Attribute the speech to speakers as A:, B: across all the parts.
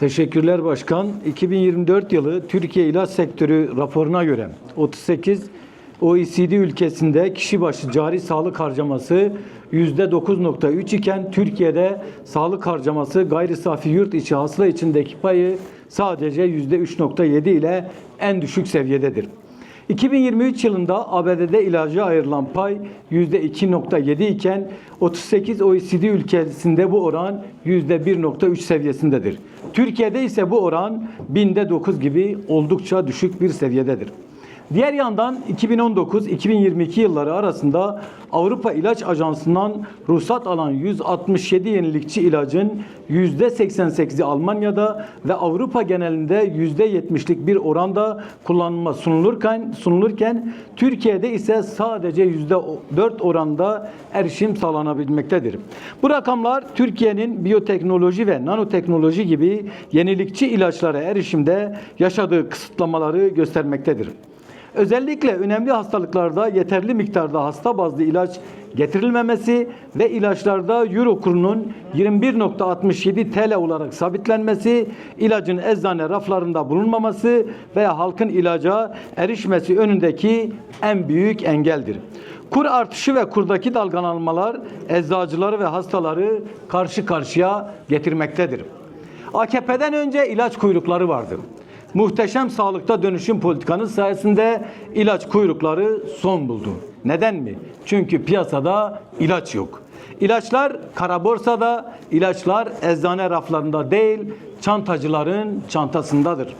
A: Teşekkürler Başkan. 2024 yılı Türkiye İlaç Sektörü raporuna göre 38 OECD ülkesinde kişi başı cari sağlık harcaması %9.3 iken Türkiye'de sağlık harcaması gayri safi yurt içi hasıla içindeki payı sadece %3.7 ile en düşük seviyededir. 2023 yılında ABD'de ilaca ayrılan pay %2.7 iken 38 OECD ülkesinde bu oran %1.3 seviyesindedir. Türkiye'de ise bu oran binde 9 gibi oldukça düşük bir seviyededir. Diğer yandan 2019-2022 yılları arasında Avrupa İlaç Ajansı'ndan ruhsat alan 167 yenilikçi ilacın %88'i Almanya'da ve Avrupa genelinde %70'lik bir oranda kullanıma sunulurken, sunulurken Türkiye'de ise sadece %4 oranda erişim sağlanabilmektedir. Bu rakamlar Türkiye'nin biyoteknoloji ve nanoteknoloji gibi yenilikçi ilaçlara erişimde yaşadığı kısıtlamaları göstermektedir. Özellikle önemli hastalıklarda yeterli miktarda hasta bazlı ilaç getirilmemesi ve ilaçlarda euro kurunun 21.67 TL olarak sabitlenmesi, ilacın eczane raflarında bulunmaması veya halkın ilaca erişmesi önündeki en büyük engeldir. Kur artışı ve kurdaki dalgalanmalar eczacıları ve hastaları karşı karşıya getirmektedir. AKP'den önce ilaç kuyrukları vardı. Muhteşem sağlıkta dönüşüm politikanız sayesinde ilaç kuyrukları son buldu. Neden mi? Çünkü piyasada ilaç yok. İlaçlar kara borsada, ilaçlar eczane raflarında değil, çantacıların çantasındadır.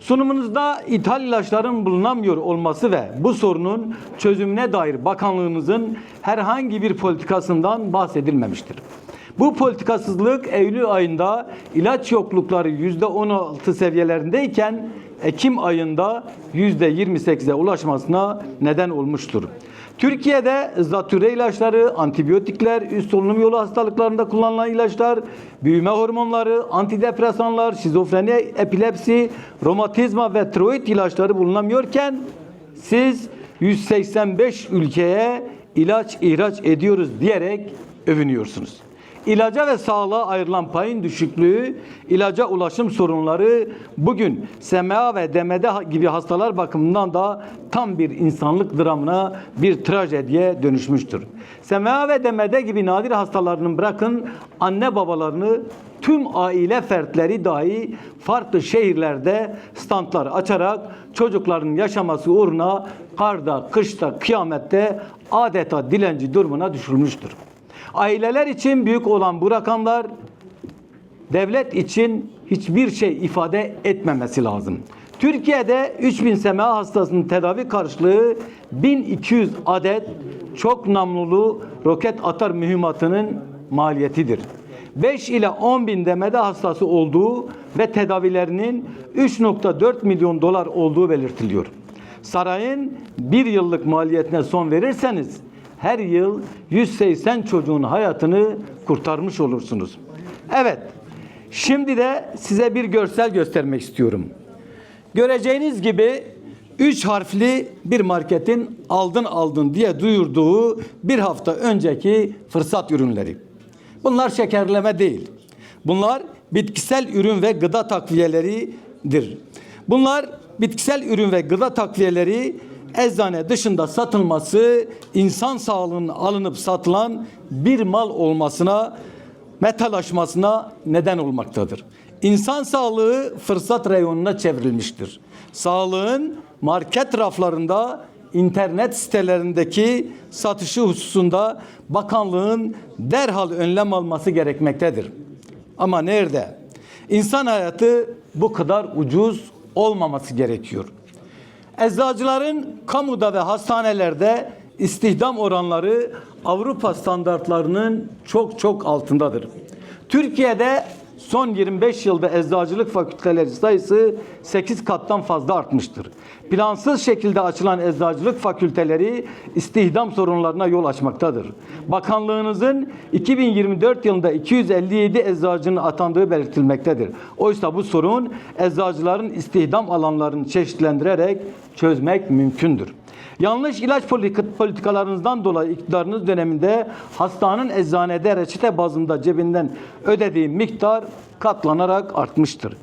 A: Sunumunuzda ithal ilaçların bulunamıyor olması ve bu sorunun çözümüne dair bakanlığınızın herhangi bir politikasından bahsedilmemiştir. Bu politikasızlık Eylül ayında ilaç yoklukları %16 seviyelerindeyken Ekim ayında %28'e ulaşmasına neden olmuştur. Türkiye'de zatüre ilaçları, antibiyotikler, üst solunum yolu hastalıklarında kullanılan ilaçlar, büyüme hormonları, antidepresanlar, şizofreni, epilepsi, romatizma ve tiroid ilaçları bulunamıyorken siz 185 ülkeye ilaç ihraç ediyoruz diyerek övünüyorsunuz. İlaca ve sağlığa ayrılan payın düşüklüğü, ilaca ulaşım sorunları bugün SMA ve DMD gibi hastalar bakımından da tam bir insanlık dramına, bir trajediye dönüşmüştür. SMA ve DMD gibi nadir hastalarının bırakın anne babalarını tüm aile fertleri dahi farklı şehirlerde standlar açarak çocukların yaşaması uğruna karda, kışta, kıyamette adeta dilenci durumuna düşürülmüştür. Aileler için büyük olan bu rakamlar devlet için hiçbir şey ifade etmemesi lazım. Türkiye'de 3000 SMA hastasının tedavi karşılığı 1200 adet çok namlulu roket atar mühimmatının maliyetidir. 5 ile 10 bin demede hastası olduğu ve tedavilerinin 3.4 milyon dolar olduğu belirtiliyor. Sarayın bir yıllık maliyetine son verirseniz her yıl 180 çocuğun hayatını kurtarmış olursunuz. Evet, şimdi de size bir görsel göstermek istiyorum. Göreceğiniz gibi üç harfli bir marketin aldın aldın diye duyurduğu bir hafta önceki fırsat ürünleri. Bunlar şekerleme değil. Bunlar bitkisel ürün ve gıda takviyeleridir. Bunlar bitkisel ürün ve gıda takviyeleri eczane dışında satılması insan sağlığının alınıp satılan bir mal olmasına, metalaşmasına neden olmaktadır. İnsan sağlığı fırsat reyonuna çevrilmiştir. Sağlığın market raflarında, internet sitelerindeki satışı hususunda bakanlığın derhal önlem alması gerekmektedir. Ama nerede? İnsan hayatı bu kadar ucuz olmaması gerekiyor. Eczacıların kamuda ve hastanelerde istihdam oranları Avrupa standartlarının çok çok altındadır. Türkiye'de son 25 yılda eczacılık fakülteleri sayısı 8 kattan fazla artmıştır. Plansız şekilde açılan eczacılık fakülteleri istihdam sorunlarına yol açmaktadır. Bakanlığınızın 2024 yılında 257 eczacının atandığı belirtilmektedir. Oysa bu sorun eczacıların istihdam alanlarını çeşitlendirerek çözmek mümkündür. Yanlış ilaç politik- politikalarınızdan dolayı iktidarınız döneminde hastanın eczanede reçete bazında cebinden ödediği miktar katlanarak artmıştır.